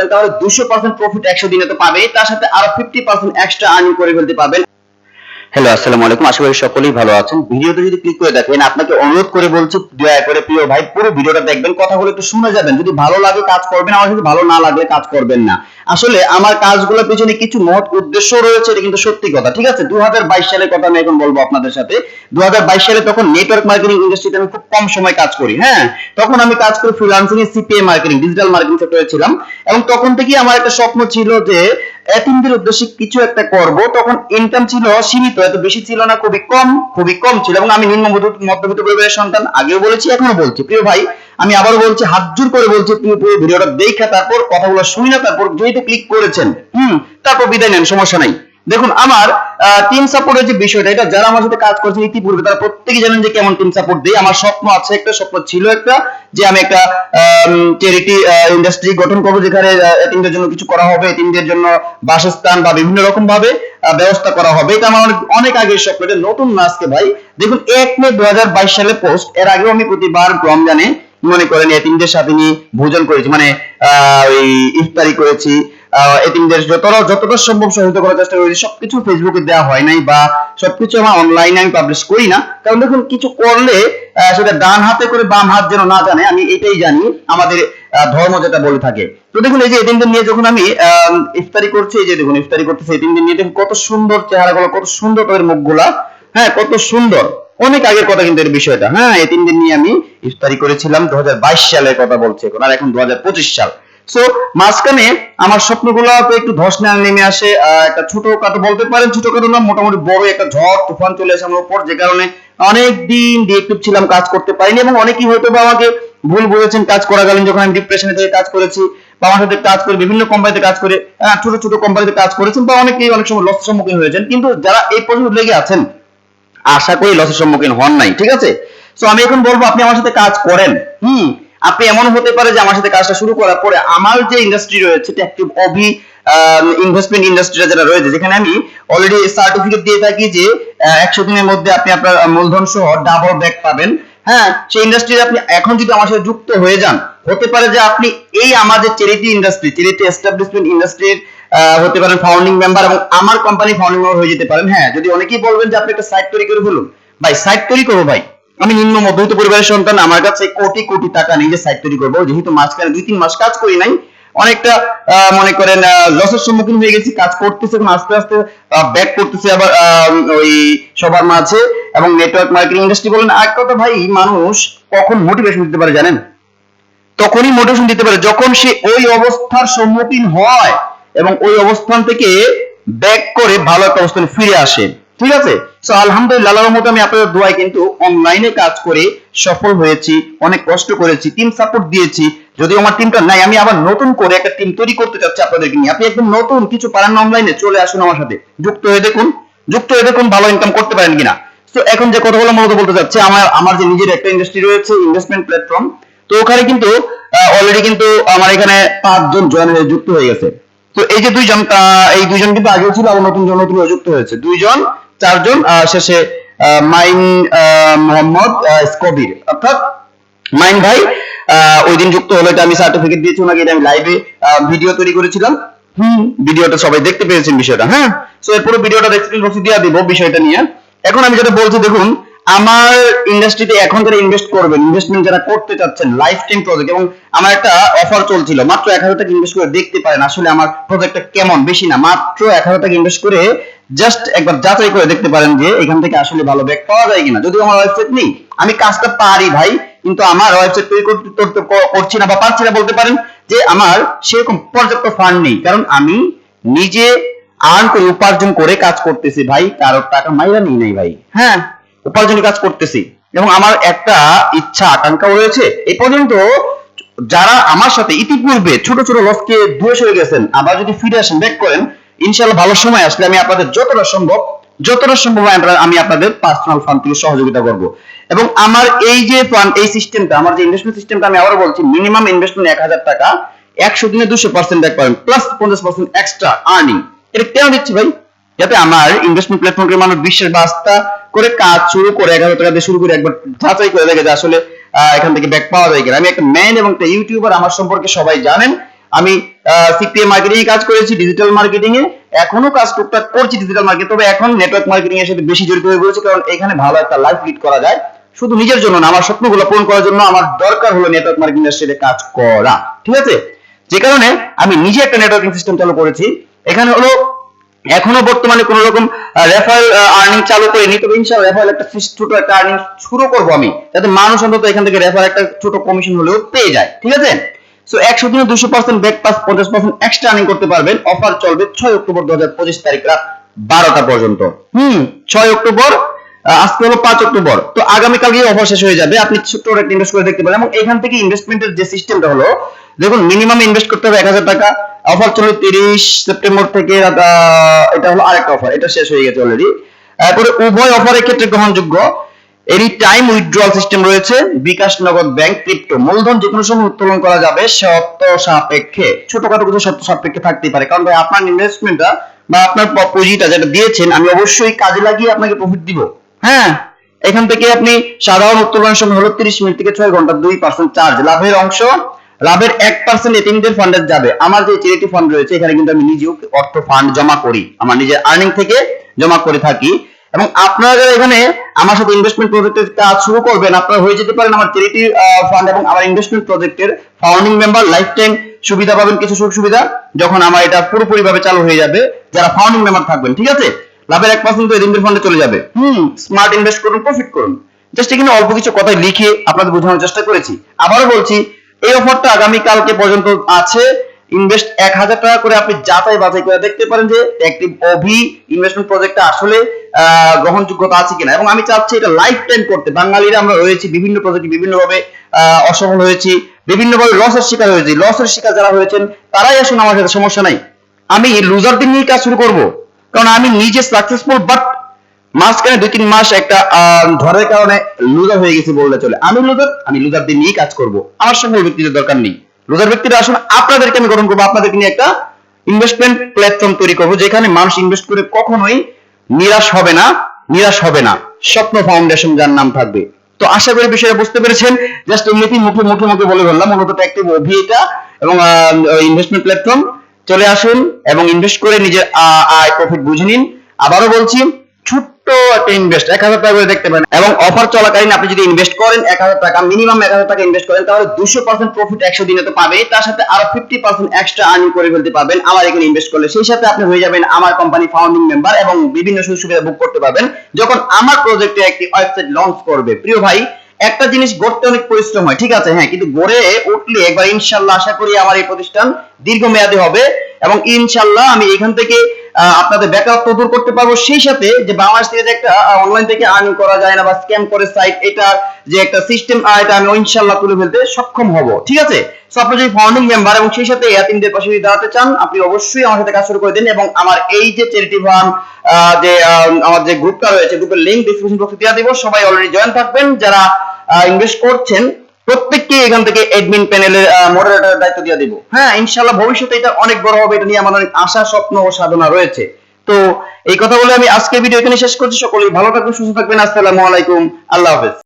করেন তাহলে দুশো পার্সেন্ট প্রফিট একশো দিনে তো পাবেই, তার সাথে আরও ফিফটি পার্সেন্ট এক্সট্রা আর্নিং করে ফেলতে পারবেন। হ্যালো আসসালামু আলাইকুম। আশা করি সকলেই ভালো আছেন। ভিডিওতে যদি ক্লিক করে দেখেন, আপনাকে অনুরোধ করে বলছি, দয়া করে প্রিয় ভাই, পুরো ভিডিওটা দেখবেন, কথাগুলো একটু শুনে যাবেন। যদি ভালো লাগে কাজ করবেন, আমার যদি ভালো না লাগলে কাজ করবেন না। আসলে আমার কাজগুলোর পেছনে কিছু মহৎ উদ্দেশ্য রয়েছে, এটা কিন্তু সত্যি কথা, ঠিক আছে? দু হাজার বাইশ সালের কথা আমি এখন বলব আপনাদের সাথে। দু হাজার বাইশ সালে তখন নেটওয়ার্ক মার্কেটিং ইন্ডাস্ট্রিতে আমি খুব কম সময় কাজ করি হ্যাঁ? তখন আমি কাজ করি ফ্রিল্যান্সিং এ সিপিএ মার্কেটিং ডিজিটাল মার্কেটিং সেক্টরে ছিলাম। এবং তখন থেকেই আমার একটা স্বপ্ন ছিল যে এতিমদের উদ্দেশ্যে কিছু একটা করব। তখন ইনকাম ছিল সীমিত, এত বেশি ছিল না, খুবই কম খুবই কম ছিল এবং আমি নিম্ন মধ্য- মধ্যবিত্ত পরিবারের সন্তান, আগেও বলেছি, এখনও বলছি। প্রিয় ভাই, আমি আবার বলছি, হাত জোর করে বলছি তুমি পুরো ভিডিওটা দেখা তারপর, কথাগুলো শুনে তারপর যেহেতু ক্লিক করেছেন, হুম, তারপর বিদায় নেন, সমস্যা নাই। দেখুন আমার টিম সাপোর্টের যে বিষয়টা এটা যারা আমার সাথে কাজ করছেন ইতিপূর্বে তারা প্রত্যেকেই জানেন যে কেমন টিম সাপোর্ট দেই আমার স্বপ্ন আছে একটা স্বপ্ন ছিল একটা যে আমি একটা চ্যারিটি ইন্ডাস্ট্রি গঠন করব যেখানে এতিমদের জন্য কিছু করা হবে এতিমদের জন্য বাসস্থান বা বিভিন্ন রকম ভাবে ব্যবস্থা করা হবে। এটা আমার অনেক আগের স্বপ্ন এটা নতুন না আজকে ভাই। দেখুন এক মে দু হাজার বাইশ সালে পোস্ট এর আগেও আমি প্রতিবার রমজানে মনে করেন এতিমদের সাথে নিয়ে ভোজন করেছি মানে আহ, ওই ইফতারি করেছি। এতিমদের যতটা যতটা সম্ভব সহায়তা করার চেষ্টা করেছি, সবকিছু ফেসবুকে দেওয়া হয় নাই বা সবকিছু আমার অনলাইনে আমি পাবলিশ করি না। কারণ দেখুন, কিছু করলে সেটা ডান হাতে করে বাম হাত যেন না জানে, আমি এটাই জানি, আমাদের ধর্ম যেটা বলে থাকে। তো দেখুন, এই যে এতিমদের নিয়ে যখন আমি ইফতারি করছি, এই যে দেখুন, ইফতারি করতেছি এতিমদের নিয়ে, দেখুন, কত সুন্দর চেহারাগুলো, কত সুন্দর তাদের মুখগুলা। হ্যাঁ কত সুন্দর। অনেক আগের কথা কিন্তু এর বিষয়টা। হ্যাঁ এই তিন দিন নিয়ে আমি ইফতারি করেছিলাম, দু হাজার বাইশ সালের কথা বলছি এখন, আর এখন দু হাজার পঁচিশ সাল। সো মাঝখানে আমার স্বপ্নগুলো তো একটু ধস নেমে আসে একটা ছোটখাটো বলতে পারেন ছোটখাটো না, মোটামুটি বড় একটা ঝড়, তুফান চলে আসে আমার উপর, যে কারণে অনেক দিন ডিএক্টিভ ছিলাম, কাজ করতে পারিনি এবং অনেকেই হয়তো বা আমাকে ভুল বুঝেছেন, কাজ করাকালীন যখন আমি ডিপ্রেশনে থেকে কাজ করেছি বা আমার সাথে কাজ করে বিভিন্ন কোম্পানিতে কাজ করে ছোট ছোট কোম্পানিতে কাজ করেছেন বা অনেকেই অনেক সময় লসের সম্মুখীন হয়েছেন, কিন্তু যারা এই পর্যন্ত লেগে আছেন, আশা করি লসের সম্মুখীন হন নাই, ঠিক আছে? তো আমি এখন বলব আপনি আমার সাথে কাজ করেন, হুম? আপনি এমন হতে পারে যে আমার সাথে কাজটা শুরু করার পরে আমার যে ইন্ডাস্ট্রি রয়েছে অ্যাক্টিভ অভি ইনভেস্টমেন্ট ইন্ডাস্ট্রিটা যেটা রয়েছে, যেখানে আমি অলরেডি সার্টিফিকেট দিয়ে থাকি যে একশো দিনের মধ্যে আপনি আপনার মূলধন সহ ডাবল ব্যাক পাবেন। হ্যাঁ সেই ইন্ডাস্ট্রিতে আপনি এখন যদি আমার সাথে যুক্ত হয়ে যান, হতে পারে যে আপনি এই আমাদের চ্যারিটি ইন্ডাস্ট্রি চ্যারিটি এস্টাবলিশমেন্ট ইন্ডাস্ট্রির হতে পারেন ফাউন্ডিং মেম্বার এবং আমার কোম্পানি ফাউন্ডিং মেম্বার হয়ে যেতে পারেন। হ্যাঁ যদি অনেকেই বলবেন যে আপনি একটা সাইট তৈরি করে ফেলুন, ভাই সাইট তৈরি করব, ভাই। আমি নিম্ন মধ্যবিত্ত পরিবারের সন্তান, আমার কাছে কোটি কোটি টাকা নেই যে সাইট তৈরি করব। যেহেতু মাঝখানে দুই তিন মাস কাজ করি নাই, অনেকটা মনে করেন লসের সম্মুখীন হয়ে গেছি, কাজ করতেছে এবং আস্তে আস্তে ব্যাক করতেছে আবার ওই সবার মাঝে এবং নেটওয়ার্ক মার্কেটিং ইন্ডাস্ট্রি বলেন এক কথা ভাই, মানুষ কখন মোটিভেশন দিতে পারে জানেন? তখনই মোটিভেশন দিতে পারে। যখন সে ওই অবস্থার সম্মুখীন হয় এবং ওই অবস্থান থেকে ব্যাক করে ভালো একটা অবস্থানে ফিরে আসে। ঠিক আছে? তো আলহামদুলিল্লাহ, আল্লাহর মতো আমি আপনাদের দোয়ায় কিন্তু অনলাইনে কাজ করে সফল হয়েছি, অনেক কষ্ট করেছি টিম সাপোর্ট দিয়েছি। যদি আমার টিমটা নাই, আমি আবার নতুন করে একটা টিম তৈরি করতে চাচ্ছি আপনাদেরকে নিয়ে। আপনি একদম নতুন, কিছু পারেন অনলাইনে চলে আসুন আমার সাথে। যুক্ত হয়ে দেখুন, যুক্ত হয়ে দেখুন ভালো ইনকাম করতে পারেন কিনা। তো এখন যে কথাগুলো মূলত বলতে চাচ্ছি, আমার আমার যে নিজের একটা ইন্ডাস্ট্রি রয়েছে ইনভেস্টমেন্ট প্ল্যাটফর্ম তো ওখানে কিন্তু অলরেডি কিন্তু আমার এখানে পাঁচজন জয়েন হয়ে যুক্ত হয়ে গেছে। তো এই যে দুইজন এই দুইজন কিন্তু আগেও ছিল, আবার নতুন জন নতুন যুক্ত হয়েছে। দুইজন চারজন শেষে মাইন মোহাম্মদ স্কবির। অর্থাৎ মাইন ভাই ওই দিন যুক্ত হলো এটা আমি সার্টিফিকেট দিয়েছি ওনাকে এটা আমি লাইভে ভিডিও তৈরি করেছিলাম। হুম। ভিডিওটা সবাই দেখতে পেয়েছেন বিষয়টা হ্যাঁ? সো এর পুরো ভিডিওটা ডেসক্রিপশন বক্সে দিয়ে দিব বিষয়টা নিয়ে। এখন আমি যেটা বলছি দেখুন আমার ইন্ডাস্ট্রিতে এখন যারা ইনভেস্ট করবেন ইনভেস্টমেন্ট যারা করতে চাচ্ছেন লাইফ টাইম প্রজেক্ট এবং আমার একটা অফার চলছিল মাত্র এক হাজার টাকা ইনভেস্ট করে দেখতে পারেন আসলে আমার প্রজেক্টটা কেমন বেশি না মাত্র এক হাজার টাকা ইনভেস্ট করে জাস্ট একবার যাচাই করে দেখতে পারেন যে এখান থেকে আসলে ভালো ব্যাক পাওয়া যায় কিনা। যদিও আমার ওয়েবসাইট নেই, আমি কাজটা পারি ভাই, কিন্তু আমার ওয়েবসাইট তৈরি করতে করছি না বা পারছি না বলতে পারেন যে আমার সেরকম পর্যাপ্ত ফান্ড নেই। কারণ আমি নিজে আর্ন করে, উপার্জন করে কাজ করতেছি ভাই, কারোর টাকা মাইরা নেই নাই ভাই। হ্যাঁ উপার্জনের কাজ করতেছি। এবং আমার একটা ইচ্ছা আকাঙ্ক্ষা রয়েছে। এই পর্যন্ত যারা আমার সাথে ইতিপূর্বে ছোট ছোট লসকে ধুয়ে সরে গেছেন, আবার যদি ফিরে আসেন, ব্যাক করেন ইনশাআল্লাহ ভালো সময় আসলে আমি আপনাদের যতটা সম্ভব যতটা সম্ভব আমি আপনাদের পার্সোনাল ফান্ড থেকে সহযোগিতা করব। এবং আমার এই যে ফান্ড এই সিস্টেমটা আমার যে ইনভেস্টমেন্ট সিস্টেমটা আমি আবারও বলছি মিনিমাম ইনভেস্টমেন্ট এক হাজার টাকা, একশো দিনে দুশো পার্সেন্ট ব্যাক পাবেন প্লাস পঞ্চাশ পার্সেন্ট এক্সট্রা আর্নিং এটা কেন দিচ্ছি ভাই? যাতে আমার ইনভেস্টমেন্ট প্ল্যাটফর্মকে মানুষ বিশ্বাস বা আস্থা করে কাজ শুরু করে এক হাজার টাকা দিয়ে শুরু করে একবার যাচাই করে দেখে যে আসলে এখান থেকে ব্যাক পাওয়া যায় কিনা। আমি একটা ম্যান এবং একটা ইউটিউবার আমার সম্পর্কে সবাই জানেন। আমি সিপিএ মার্কেটিং এ কাজ করেছি ডিজিটাল মার্কেটিং এ এখনও কাজ টুকটাক করছি ডিজিটাল মার্কেট তবে এখন নেটওয়ার্ক মার্কেটিং এর সাথে বেশি জড়িত হয়ে পড়েছি, কারণ এখানে ভালো একটা লাইফ লিড করা যায়। শুধু নিজের জন্য না, আমার স্বপ্নগুলো পূরণ করার জন্য আমার দরকার হলো নেটওয়ার্ক মার্কেটিং এর সাথে কাজ করা। ঠিক আছে? যে কারণে আমি নিজে একটা নেটওয়ার্কিং সিস্টেম চালু করেছি। এখানে হলো, এখনও বর্তমানে কোন রকম রেফারেল আর্নিং চালু করিনি, তবে ইনশাআল্লাহ রেফারেল একটা ছোট একটা আর্নিং শুরু করব আমি, যাতে মানুষ অন্তত এখান থেকে রেফার একটা ছোট কমিশন হলেও পেয়ে যায়। ঠিক আছে? সো একশো দিনে দুশো পার্সেন্ট ব্যাক পাস পঞ্চাশ পার্সেন্ট এক্সট্রা আর্নিং করতে পারবেন। অফার চলবে ছয় অক্টোবর দু হাজার পঁচিশ তারিখ রাত বারোটা পর্যন্ত। হুম, ছয় অক্টোবর আজকে হলো পাঁচ অক্টোবর। তো আগামীকাল গিয়ে অফার শেষ হয়ে যাবে। আপনি ছোট্ট একটা ইনভেস্ট করে দেখতে পারেন। এবং এখান থেকে ইনভেস্টমেন্টের যে সিস্টেমটা হলো, দেখুন মিনিমাম ইনভেস্ট করতে হবে এক হাজার টাকা। অফার চলবে তিরিশ সেপ্টেম্বর থেকে এটা হলো আরেকটা অফার এটা শেষ হয়ে গেছে অলরেডি তারপরে উভয় অফারের ক্ষেত্রে গ্রহণযোগ্য। এনি টাইম উইথড্রয়াল সিস্টেম রয়েছে, বিকাশ নগদ ব্যাংক ক্রিপ্টো মূলধন যে কোনো সময় উত্তোলন করা যাবে শর্ত সাপেক্ষে। ছোটখাটো কিছু শর্ত সাপেক্ষে থাকতেই পারে, কারণ ভাই আপনার ইনভেস্টমেন্টটা বা আপনার পুঁজিটা যেটা দিয়েছেন, আমি অবশ্যই কাজে লাগিয়ে আপনাকে প্রফিট দিব। হ্যাঁ এখান থেকে আপনি সাধারণ উত্তোলনের সময় হলো 30 মিনিট থেকে 6 ঘণ্টা 2% চার্জ লাভের অংশ, লাভের 1% এটিএমদের ফান্ডে যাবে। আমার যে চ্যারিটি ফান্ড রয়েছে, এখানে কিন্তু আমি নিজেও অর্থ ফান্ড জমা করি। আমার নিজের আর্নিং থেকে জমা করে থাকি। এবং আপনারা যারা এখানে আমার সাথে ইনভেস্টমেন্ট প্রজেক্টের কাজ শুরু করবেন, আপনারা হয়ে যেতে পারেন আমার চ্যারিটি ফান্ড এবং আমার ইনভেস্টমেন্ট প্রজেক্টের ফাউন্ডিং মেম্বার লাইফ টাইম সুবিধা পাবেন, কিছু সুযোগ সুবিধা, যখন আমার এটা পুরোপুরি ভাবে চালু হয়ে যাবে, যারা ফাউন্ডিং মেম্বার থাকবেন, ঠিক আছে? লাভের এক পার্সেন্ট এদিনদের ফান্ডে চলে যাবে। হুম স্মার্ট ইনভেস্ট করুন প্রফিট করুন। জাস্ট এখানে অল্প কিছু কথা লিখে আপনাদের বোঝানোর চেষ্টা করেছি। আবারও বলছি, এই অফারটা আগামী কালকে পর্যন্ত আছে। ইনভেস্ট এক হাজার টাকা করে আপনি যাচাই বাছাই করে দেখতে পারেন যে একটি অভি ইনভেস্টমেন্ট প্রজেক্টটা আসলে গ্রহণযোগ্যতা আছে কিনা। এবং আমি চাচ্ছি এটা লাইফ টাইম করতে। বাঙালিরা আমরা রয়েছি, বিভিন্ন প্রজেক্টে বিভিন্নভাবে অসফল হয়েছি, বিভিন্নভাবে লসের শিকার হয়েছি। লসের শিকার যারা হয়েছেন, তারাই আসুন আমার সাথে, সমস্যা নাই। আমি লুজারদের নিয়ে কাজ শুরু করব। কারণ আমি নিজে সাকসেসফুল বাট মাঝখানে দুই তিন মাস একটা ঝড়ের কারণে লুজার হয়ে গেছি বললে চলে। আমি লুজার আমি লুজারদের নিয়ে কাজ করব। আমার সঙ্গে ব্যক্তিদের দরকার নেই। লুজার ব্যক্তিরা আসুন, আপনাদেরকে আমি গঠন করব, আপনাদেরকে নিয়ে একটা ইনভেস্টমেন্ট প্ল্যাটফর্ম তৈরি করব, যেখানে মানুষ ইনভেস্ট করে কখনোই নিরাশ হবে না, নিরাশ হবে না। স্বপ্ন ফাউন্ডেশন যার নাম থাকবে। তো আশা করি বিষয়টা বুঝতে পেরেছেন। জাস্ট এমনিতেই মুখে মুখে মুখে বলে বললাম মূলত একটা অভি এটা, এবং ইনভেস্টমেন্ট প্ল্যাটফর্ম চলে আসুন এবং ইনভেস্ট করে নিজের আয় প্রফিট বুঝে নিন। আবারও বলছি, ছোট্ট একটা ইনভেস্ট এক হাজার টাকা করে দেখতে পারেন। এবং অফার চলাকালীন আপনি যদি ইনভেস্ট করেন, এক হাজার টাকা মিনিমাম এক হাজার টাকা ইনভেস্ট করেন, তাহলে দুশো পার্সেন্ট প্রফিট একশো দিনে তো পাবে তার সাথে আরও ফিফটি পার্সেন্ট এক্সট্রা আর্নিং করে ফেলতে আমার এখানে ইনভেস্ট করলে সেই সাথে আপনি হয়ে যাবেন আমার কোম্পানি ফাউন্ডিং মেম্বার এবং বিভিন্ন সুযোগ সুবিধা বুক করতে পারবেন। যখন আমার প্রজেক্টে একটি ওয়েবসাইট লঞ্চ করবে, প্রিয় ভাই, একটা জিনিস গড়তে অনেক পরিশ্রম হয়, ঠিক আছে? হ্যাঁ কিন্তু গড়ে উঠলে একবার ইনশাল্লাহ আশা করি আমার এই প্রতিষ্ঠান দীর্ঘমেয়াদী হবে এবং ইনশাল্লাহ আমি এখান থেকে আপনাদের বেকারত্ব দূর করতে পারব। সেই সাথে যে বাংলাদেশ থেকে যে একটা অনলাইন থেকে আর্নিং করা যায় না বা স্ক্যাম করে সাইট এটা যে একটা সিস্টেম এটা আমি ইনশাল্লাহ তুলে ফেলতে সক্ষম হব। ঠিক আছে? সো আপনি যদি ফাউন্ডিং মেম্বার এবং সেই সাথে এয়াতিমদের পাশে যদি দাঁড়াতে চান, আপনি অবশ্যই আমার সাথে কাজ শুরু করে দিন এবং আমার এই যে চ্যারিটি ফান্ড যে আমার যে গ্রুপটা রয়েছে গ্রুপের লিংক ডিসক্রিপশন বক্সে দেওয়া দিব। সবাই অলরেডি জয়েন থাকবেন। যারা ইনভেস্ট করছেন প্রত্যেককে এখান থেকে এডমিন প্যানেলের মডারেটর দায়িত্ব দিয়ে দিব। হ্যাঁ ইনশাআল্লাহ ভবিষ্যতে এটা অনেক বড় হবে, এটা নিয়ে আমার অনেক আশা, স্বপ্ন ও সাধনা রয়েছে। তো এই কথা বলে আমি আজকের ভিডিও এখানে শেষ করছি। সকলেই ভালো থাকবেন, সুস্থ থাকবেন। আসসালামু আলাইকুম। আল্লাহ হাফেজ।